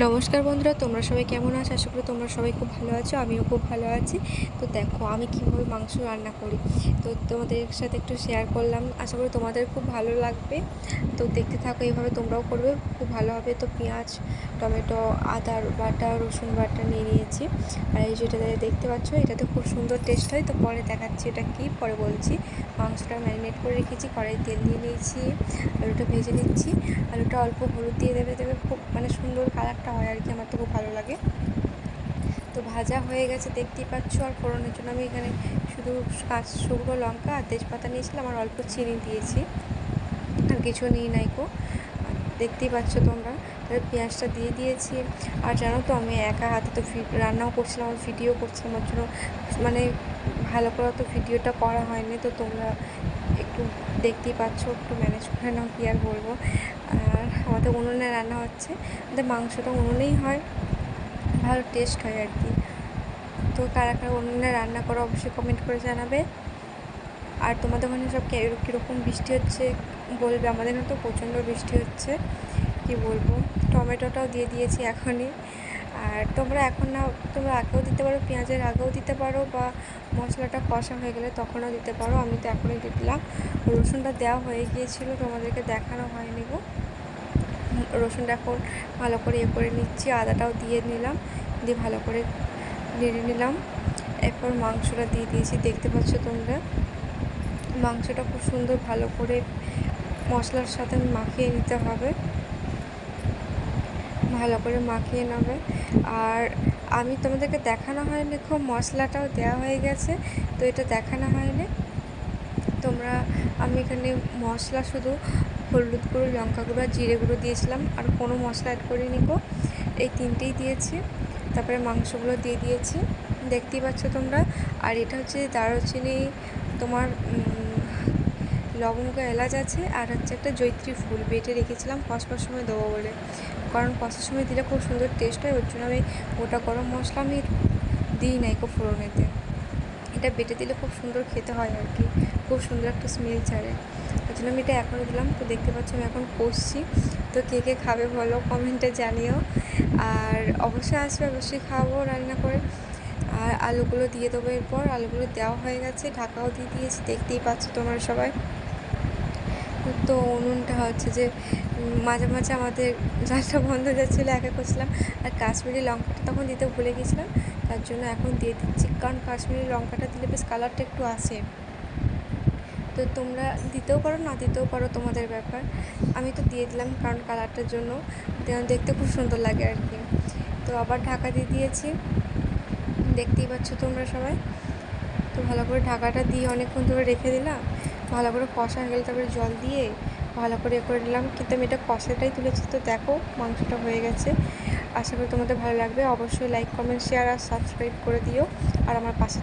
নমস্কার বন্ধুরা, তোমরা সবাই কেমন আছো? আশা করি তোমরা সবাই খুব ভালো আছো, আমিও খুব ভালো আছি। তো দেখো, আমি কীভাবে মাংস রান্না করি? তো তোমাদের সাথে একটু শেয়ার করলাম। আশা করি তোমাদের খুব ভালো লাগবে। তো দেখতে থাকো, এইভাবে তোমরাও করবে। খুব ভালো হবে। তো পেঁয়াজ, টমেটো, আদা বাটা, রসুন বাটা নিয়ে নিয়েছি। আর এই যেটা দেখতে পাচ্ছ, এটাতে খুব সুন্দর টেস্ট হয়। তো পরে দেখাচ্ছি এটা কি, পরে বলছি। মাংসটা ম্যারিনেট করে রেখেছি কড়াই তেল দিয়ে নিয়েছি, আলুটা ভেজে নিচ্ছি। আলুটা অল্প হলুদ দিয়ে দেবে দেবে খুব মানে সুন্দর কালারটা হয় আর কি, আমার তো খুব ভালো লাগে। তো ভাজা হয়ে গেছে, দেখতেই পাচ্ছ, আর ফোড়নের জন্য আমি এখানে শুধু কাঁচ, শুকনো লঙ্কা আর তেজপাতা নিয়েছিলাম, আর অল্প চিনি দিয়েছি। আর কিছু নিই নাইকো দেখতেই পাচ্ছ তোমরা তাহলে পেঁয়াজটা দিয়ে দিয়েছি। আর জানো তো, আমি একা হাতে তো রান্নাও করছিলাম, আর ভিডিও করছিলাম, ওর জন্য মানে ভালো করে তো ভিডিওটা করা হয়নি। তো তোমরা একটু দেখতেই পাচ্ছ, একটু ম্যানেজ করে নাও, কী আর বলব। আর আমাদের উনুনে রান্না হচ্ছে। আমাদের মাংসটা উনুনেই হয়। ভালো টেস্ট হয় আর কি। তো কারা কারা উনুনে রান্না করো অবশ্যই কমেন্ট করে জানাবে। আর তোমাদের ওখানে সব কীরকম বৃষ্টি হচ্ছে? বলবে। আমাদের তো প্রচণ্ড বৃষ্টি হচ্ছে। কি বলব? টমেটোটাও দিয়ে দিয়েছি এখনই। আর তোমরা এখন না, তোমরা আগেও দিতে পারো, পেঁয়াজের আগেও দিতে পারো বা মশলাটা কষা হয়ে গেলে তখনও দিতে পারো। আমি তো এখনই দিলাম। রসুনটা দেওয়া হয়ে গিয়েছিল, তোমাদেরকে দেখানো হয়নি গো। রসুনটা এখন ভালো করে ইয়ে করে নিচ্ছি, আদাটাও দিয়ে নিলাম, দিয়ে ভালো করে নেড়ে নিলাম। এরপর মাংসটা দিয়ে দিয়েছি, দেখতে পাচ্ছ তোমরা? মাংসটা খুব সুন্দর ভালো করে মশলার সাথে মাখিয়ে নিতে হবে। ভালো করে মাখিয়ে নেবে। আর আমি তোমাদেরকে দেখানো হয়নি, খুব মশলাটাও দেওয়া হয়ে গেছে, তো এটা দেখানো হয়নি। আমি এখানে মশলা শুধু হলুদ গুঁড়ো, লঙ্কা গুঁড়ো আর জিরে গুঁড়ো দিয়েছিলাম। আর কোনো মশলা অ্যাড করে গো এই তিনটেই দিয়েছি। তারপরে মাংসগুলো দিয়ে দিয়েছি। দেখতেই পাচ্ছ তোমরা। আর এটা হচ্ছে দারুচিনি তোমার লবঙ্গ এলাচ আছে। আর হচ্ছে একটা জৈত্রী ফুল। বেটে রেখেছিলাম কষবার সময় দেবো বলে। কারণ কষার সময় দিলে খুব সুন্দর টেস্ট হয়। ওর জন্য আমি গোটা গরম মশলা আমি দিই নাই কো ফোড়নেতে। এটা বেটে দিলে খুব সুন্দর খেতে হয় আর কি। খুব সুন্দর একটা স্মেল ছাড়ে। ওই জন্য আমি এটা এখনও দিলাম। তো দেখতে পাচ্ছি আমি এখন কষছি। তো কে কে খাবে বলো কমেন্টে জানিও। আর অবশ্যই আসবে, অবশ্যই খাব রান্না করে। আর আলুগুলো দিয়ে দেবো এরপর। আলুগুলো দেওয়া হয়ে গেছে, ঢাকাও দিয়ে দিয়েছি। দেখতেই পাচ্ছ তোমরা সবাই। তো উনুনটা হচ্ছে যে মাঝে মাঝে আমাদের জালটা বন্ধ হয়ে যাচ্ছিল, একা করছিলাম আর কাশ্মীরি লঙ্কাটা তখন দিতে ভুলে গেছিলাম। তার জন্য এখন দিয়ে দিচ্ছি। কারণ কাশ্মীরি লঙ্কাটা দিলে বেশ কালারটা একটু আসে। তো তোমরা দিতেও পারো, না দিতেও পারো তোমাদের ব্যাপার। আমি তো দিয়ে দিলাম কারণ কালারটার জন্য। দেখতে খুব সুন্দর লাগে আর কি। তো আবার ঢাকা দিয়ে দিয়েছি। দেখতেই পাচ্ছ তোমরা সবাই। তো ভালো করে ঢাকাটা দিয়ে অনেকক্ষণ ধরে রেখে দিলাম। ভালো করে কষা হয়ে গেলে, তারপরে জল দিয়ে ভালো করে করে নিলাম। কিন্তু আমি এটা কষাটাই তুলেছি। তো দেখো মাংসটা হয়ে গেছে। আশা করি তোমাদের ভালো লাগবে। অবশ্যই লাইক কমেন্ট শেয়ার আর সাবস্ক্রাইব করে দিও। আর আমার পাশে